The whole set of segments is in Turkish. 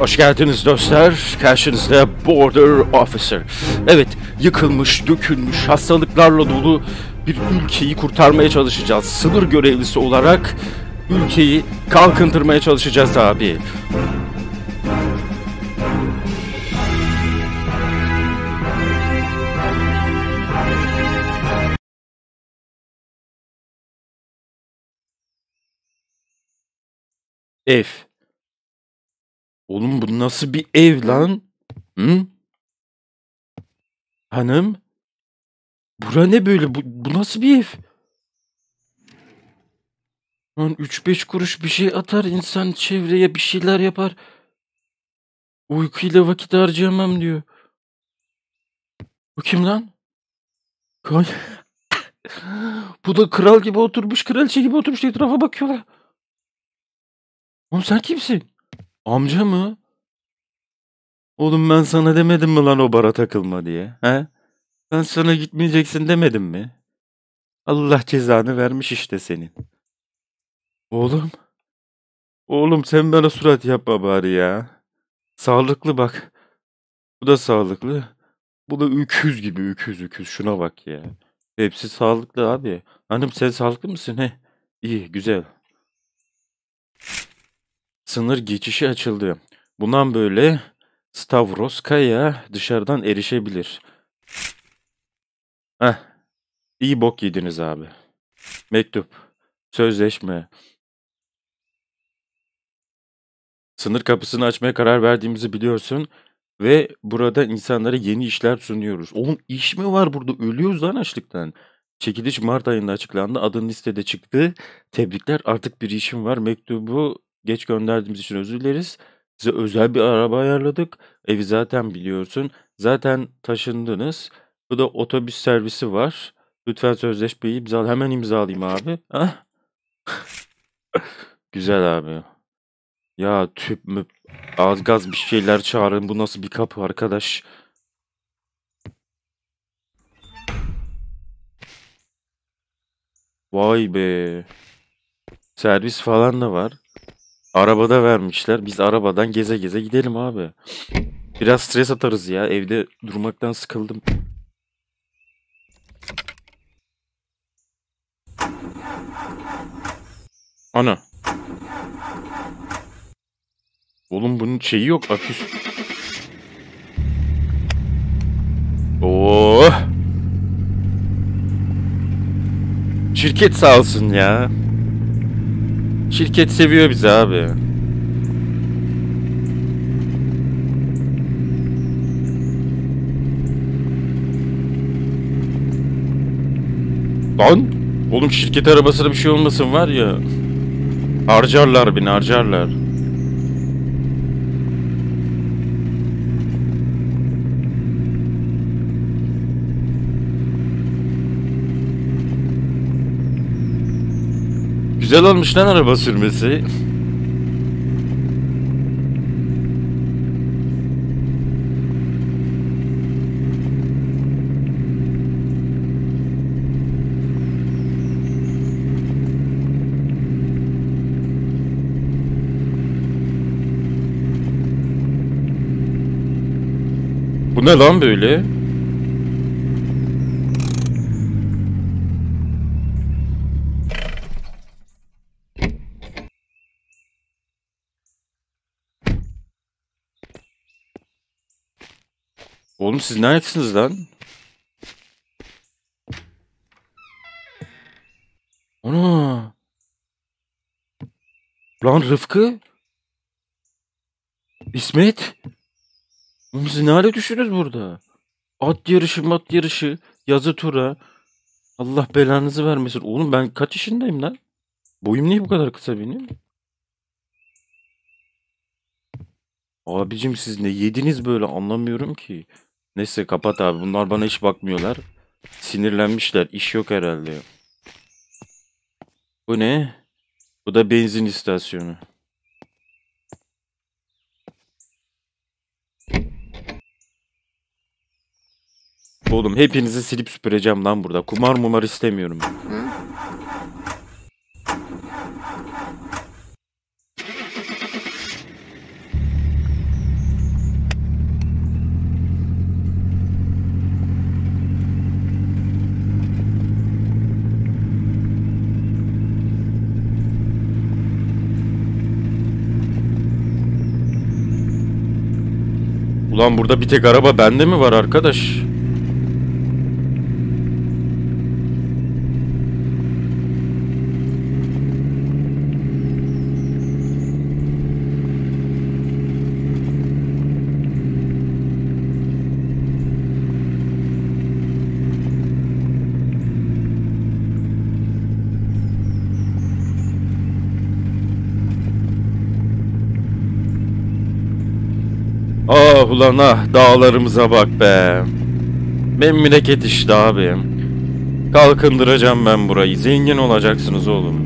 Hoş geldiniz dostlar. Karşınızda Border Officer. Evet, yıkılmış, dökülmüş, hastalıklarla dolu bir ülkeyi kurtarmaya çalışacağız. Sınır görevlisi olarak ülkeyi kalkındırmaya çalışacağız abi. Ev. Oğlum bu nasıl bir ev lan? Hı? Hanım? Bura ne böyle? Bu, bu nasıl bir ev? Lan 3-5 kuruş bir şey atar insan çevreye bir şeyler yapar. Uykuyla vakit harcayamam diyor. Bu kim lan? Koy. Bu da kral gibi oturmuş, kraliçe gibi oturmuş etrafa bakıyorlar. Oğlum sen kimsin? Amca mı? Oğlum ben sana demedim mi lan o bara takılma diye? He? Ben sana gitmeyeceksin demedim mi? Allah cezanı vermiş işte senin. Oğlum. Oğlum sen bana surat yapma bari ya. Sağlıklı bak. Bu da sağlıklı. Bu da öküz gibi öküz öküz. Şuna bak ya. Hepsi sağlıklı abi. Hanım sen sağlıklı mısın? He? İyi güzel. Sınır geçişi açıldı. Bundan böyle Stavroskaya dışarıdan erişebilir. Heh. İyi bok yediniz abi. Mektup. Sözleşme. Sınır kapısını açmaya karar verdiğimizi biliyorsun. Ve burada insanlara yeni işler sunuyoruz. Oğlum iş mi var burada? Ölüyoruz lan açlıktan. Çekiliş Mart ayında açıklandı. Adın listede çıktı. Tebrikler artık bir işim var. Mektubu geç gönderdiğimiz için özür dileriz. Size özel bir araba ayarladık. Evi zaten biliyorsun. Zaten taşındınız. Bu da otobüs servisi var. Lütfen sözleşmeyi imzal. Hemen imzalayayım abi. Ah. Güzel abi. Ya tüp mü az gaz bir şeyler çağırın. Bu nasıl bir kapı arkadaş? Vay be. Servis falan da var. Arabada vermişler. Biz arabadan geze geze gidelim abi. Biraz stres atarız ya. Evde durmaktan sıkıldım. Ana. Oğlum bunun şeyi yok. Aküs. Oo. Şirket sağ olsun ya. Şirket seviyor bizi abi. Lan oğlum şirket arabasına bir şey olmasın var ya. Harcarlar beni harcarlar. Güzel olmuş lan araba sürmesi. Bu ne lan böyle? Oğlum siz neredesiniz lan? Ana. Lan Rıfkı. İsmet. Oğlum siz ne hale düştünüz burada? At yarışı, mat yarışı, yazı tura. Allah belanızı vermesin. Oğlum ben kaç yaşındayım lan? Boyum niye bu kadar kısa benim? Abicim siz ne yediniz böyle anlamıyorum ki. Neyse kapat abi. Bunlar bana hiç bakmıyorlar. Sinirlenmişler. İş yok herhalde. Bu ne? Bu da benzin istasyonu. Oğlum hepinizi silip süpüreceğim lan burada. Kumar mumar istemiyorum. Ulan burada bir tek araba bende mi var arkadaş? Ah ulan ah dağlarımıza bak be. Memleket işte abi. Kalkındıracağım ben burayı. Zengin olacaksınız oğlum.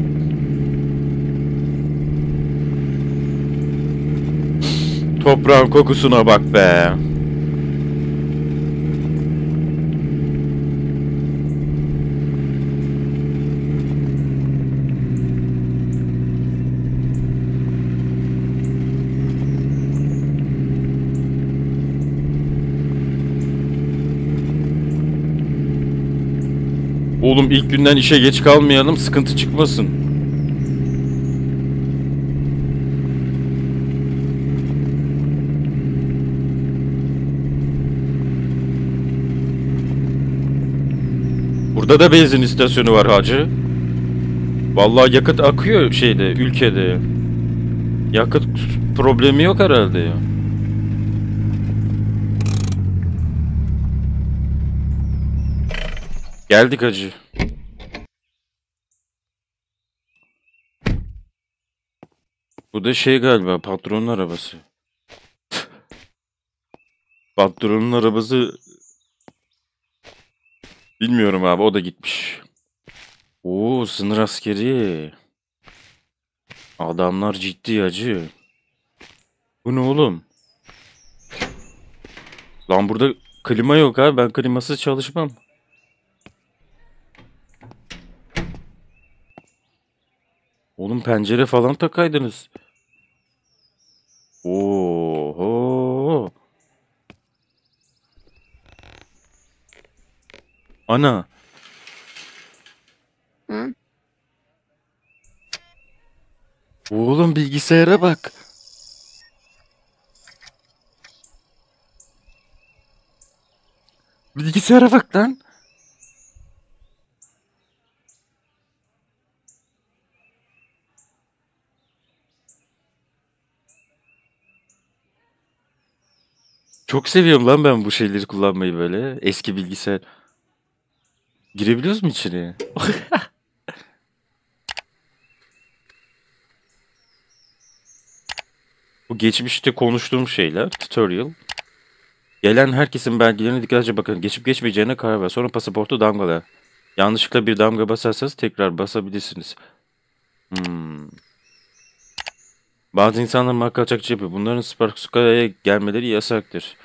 Toprağın kokusuna bak be. Oğlum ilk günden işe geç kalmayalım, sıkıntı çıkmasın. Burada da benzin istasyonu var hacı. Vallahi yakıt akıyor şeyde, ülkede. Yakıt problemi yok herhalde ya. Geldik hacı. Bu da şey galiba patronun arabası. Patronun arabası bilmiyorum abi o da gitmiş. Oo sınır askeri. Adamlar ciddi acı. Bu ne oğlum? Lan burada klima yok abi ben klimasız çalışmam. Oğlum pencere falan takaydınız. Oho. Ana. Hı? Oğlum bilgisayara bak. Bilgisayara bak lan. Çok seviyorum lan ben bu şeyleri kullanmayı böyle. Eski bilgisayar. Girebiliyoruz mu içine? Bu geçmişte konuştuğum şeyler. Tutorial. Gelen herkesin belgelerine dikkatlice bakın. Geçip geçmeyeceğine karar ver. Sonra pasaportu damgala. Yanlışlıkla bir damga basarsanız tekrar basabilirsiniz. Hmm. Bazı insanlar marka yapıyor. Bunların Sparksuka'ya gelmeleri yasaktır.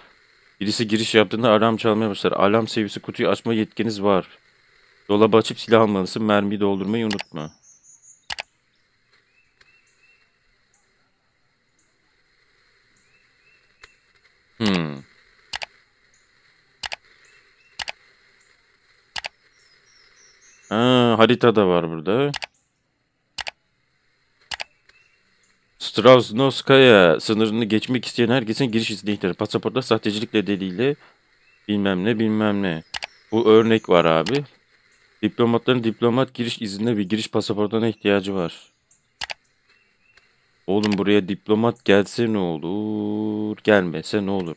Birisi giriş yaptığında alarm çalmaya başlar. Alarm seviyesi kutuyu açma yetkiniz var. Dolabı açıp silah almalısın. Mermiyi doldurmayı unutma. Hmm. Ha, harita da var burada. Strasnoskaya sınırını geçmek isteyen herkesin giriş izni ihtiyacı. Pasaportta sahtecilik nedeniyle bilmem ne bilmem ne. Bu örnek var abi. Diplomatların diplomat giriş iznine ve giriş pasaportuna ihtiyacı var. Oğlum buraya diplomat gelse ne olur? Gelmese ne olur?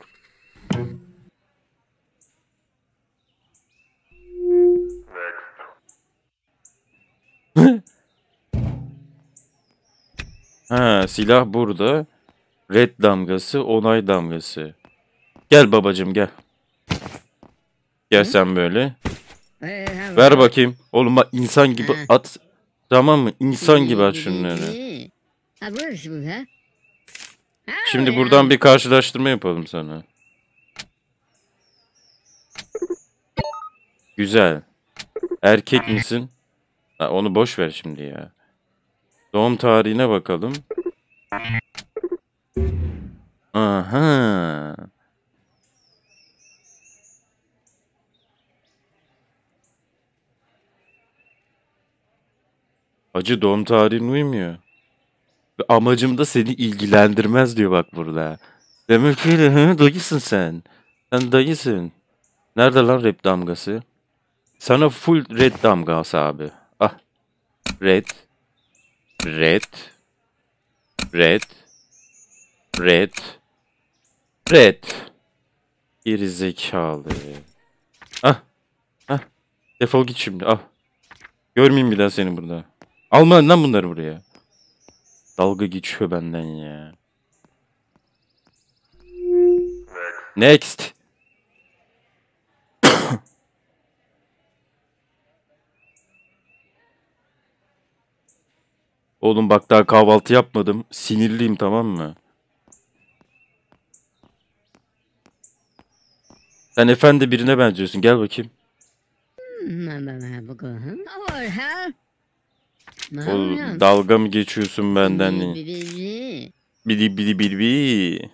Ha, silah burada. Red damgası, onay damgası. Gel babacım gel. Gel sen böyle. Ver bakayım. Oğlum bak insan gibi at. Tamam mı? İnsan gibi at şunları. Şimdi buradan bir karşılaştırma yapalım sana. Güzel. Erkek misin? Ha, onu boş ver şimdi ya. Doğum tarihine bakalım. Aha. Acı doğum tarihin uymuyor. Amacım da seni ilgilendirmez diyor bak burada. Demek öyle hı? Dayısın sen. Sen dayısın. Nerede lan rap damgası? Sana full red damgası abi. Ah. Red. Red. Red. Red. Red. Geri zekalı. Ah. Ah. Defol git şimdi. Ah. Görmeyeyim bir daha seni burada. Alma lan bunları buraya. Dalga geçiyor benden ya. Next. Oğlum bak daha kahvaltı yapmadım. Sinirliyim tamam mı? Sen efendi birine benziyorsun. Gel bakayım. Oğlum dalga mı geçiyorsun benden? Bili bili bili bili.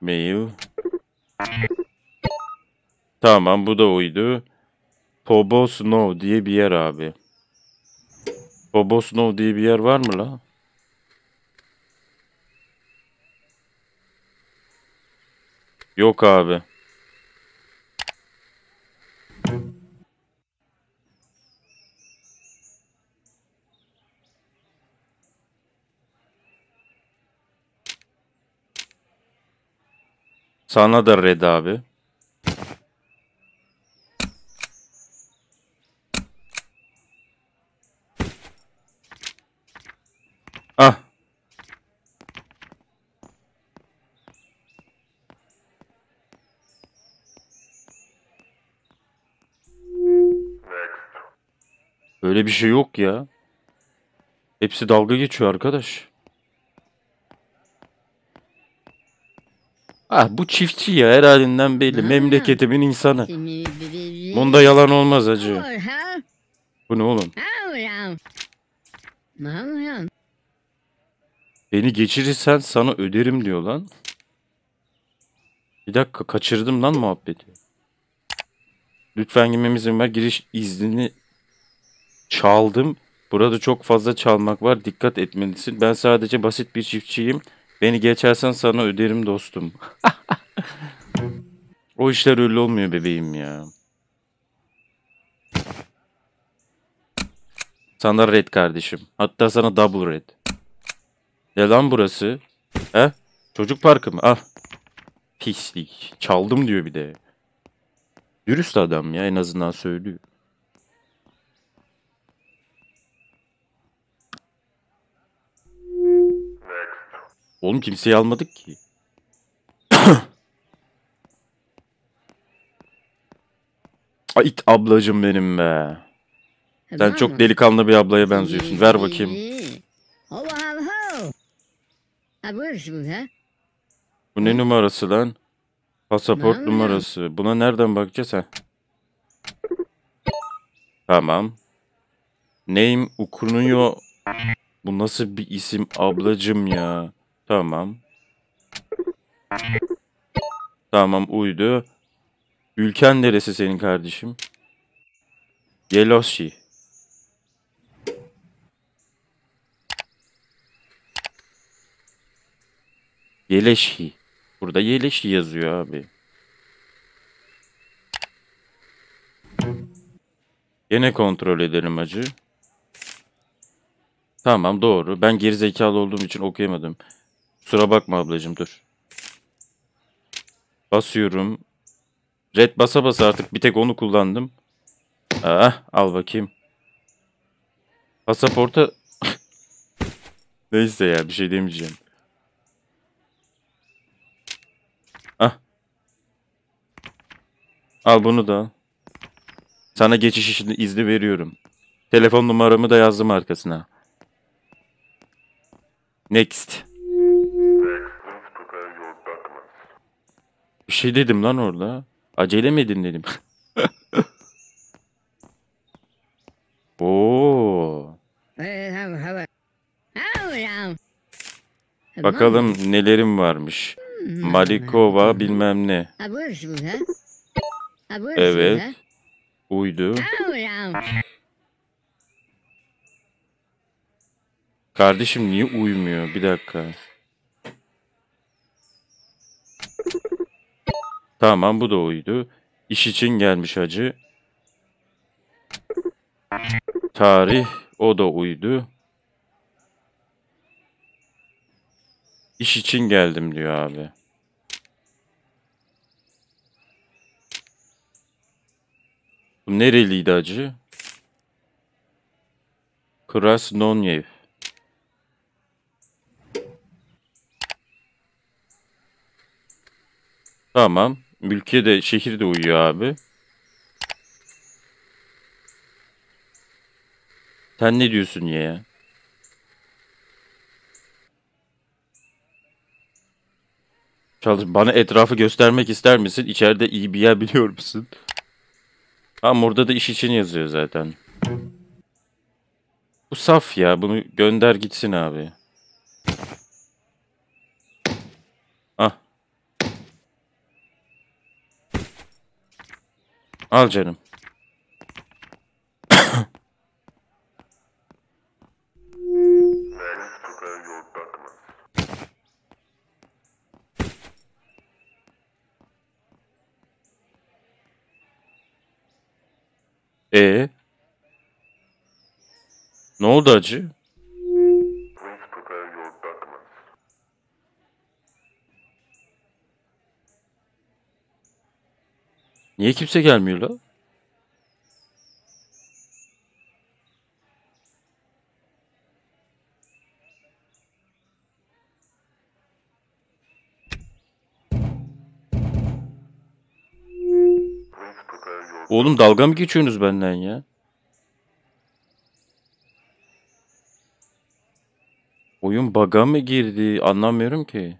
Mail. Tamam bu da oydu. Pobo Snow diye bir yer abi. Pobo Snow diye bir yer var mı la? Yok abi. Sana da red abi. Böyle bir şey yok ya. Hepsi dalga geçiyor arkadaş. Ah bu çiftçi ya her halinden belli. Memleketimin insanı. Bunda yalan olmaz acı. Bu ne oğlum? Beni geçirirsen sana öderim diyor lan. Bir dakika kaçırdım lan muhabbeti. Lütfen girmeme izin ver. Giriş iznini çaldım. Burada çok fazla çalmak var. Dikkat etmelisin. Ben sadece basit bir çiftçiyim. Beni geçersen sana öderim dostum. o işler öyle olmuyor bebeğim ya. Sana red kardeşim. Hatta sana double red. Ne lan burası? He? Çocuk parkı mı? Al. Pislik. Çaldım diyor bir de. Dürüst adam ya en azından söylüyor. Oğlum kimseyi almadık ki. Ay it ablacım benim be. Sen çok delikanlı bir ablaya benziyorsun. Ver bakayım. Bu ne numarası lan? Pasaport numarası. Buna nereden bakacağız ha? Tamam. Name okunuyor. Bu nasıl bir isim ablacım ya? Tamam. Tamam uydu. Ülken neresi senin kardeşim? Yeloshi. Yeleşi. Burada Yeleşi yazıyor abi. Yine kontrol edelim acı. Tamam doğru. Ben gerizekalı olduğum için okuyamadım. Kusura bakma ablacığım dur. Basıyorum. Red basa basa artık bir tek onu kullandım. Ah, al bakayım. Pasaporta... Neyse ya bir şey demeyeceğim. Ah. Al bunu da. Sana geçiş işini izni veriyorum. Telefon numaramı da yazdım arkasına. Next. Bir şey dedim lan orada. Acele mi edin dedim. Oo. Bakalım nelerim varmış. Malikova bilmem ne. Evet. Uydu. Kardeşim niye uymuyor? Bir dakika. Tamam bu da oydu. İş için gelmiş hacı. Tarih o da uydu. İş için geldim diyor abi. Bu nereliydi hacı? Krasnonyev. Tamam. Ülke de şehir de uyuyor abi. Sen ne diyorsun ya? Çalış bana etrafı göstermek ister misin? İçeride iyi bir yer biliyor musun? Tamam orada da iş için yazıyor zaten. Bu saf ya. Bunu gönder gitsin abi. Al canım. E Ne oldu acı? Niye kimse gelmiyor la? Oğlum dalga mı geçiyorsunuz benden ya? Oyun bug'a mı girdi? Anlamıyorum ki.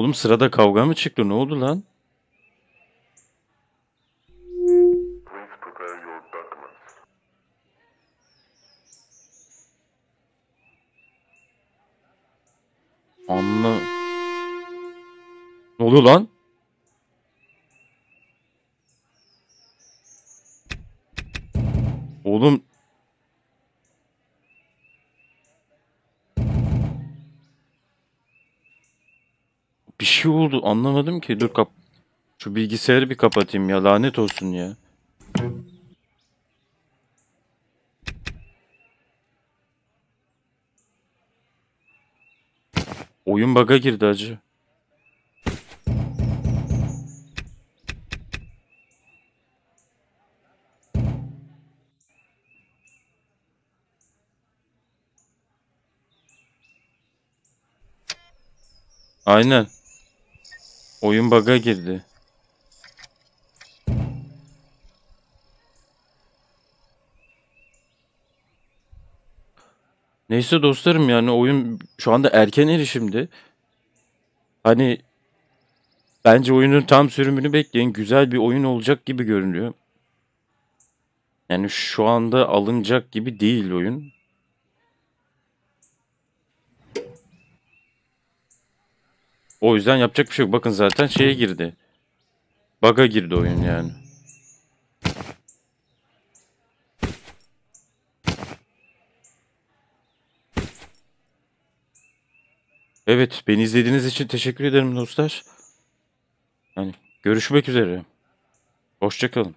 Oğlum sırada kavga mı çıktı? Ne oldu lan? Anla... Ne oluyor lan? Şey oldu anlamadım ki. Dur kap... Şu bilgisayarı bir kapatayım ya lanet olsun ya. Oyun bug'a girdi acı. Aynen. Oyun bug'a girdi. Neyse dostlarım yani oyun şu anda erken erişimde. Hani bence oyunun tam sürümünü bekleyin. Güzel bir oyun olacak gibi görünüyor. Yani şu anda alınacak gibi değil oyun. O yüzden yapacak bir şey yok. Bakın zaten şeye girdi. Bug'a girdi oyun yani. Evet, beni izlediğiniz için teşekkür ederim dostlar. Hani görüşmek üzere. Hoşça kalın.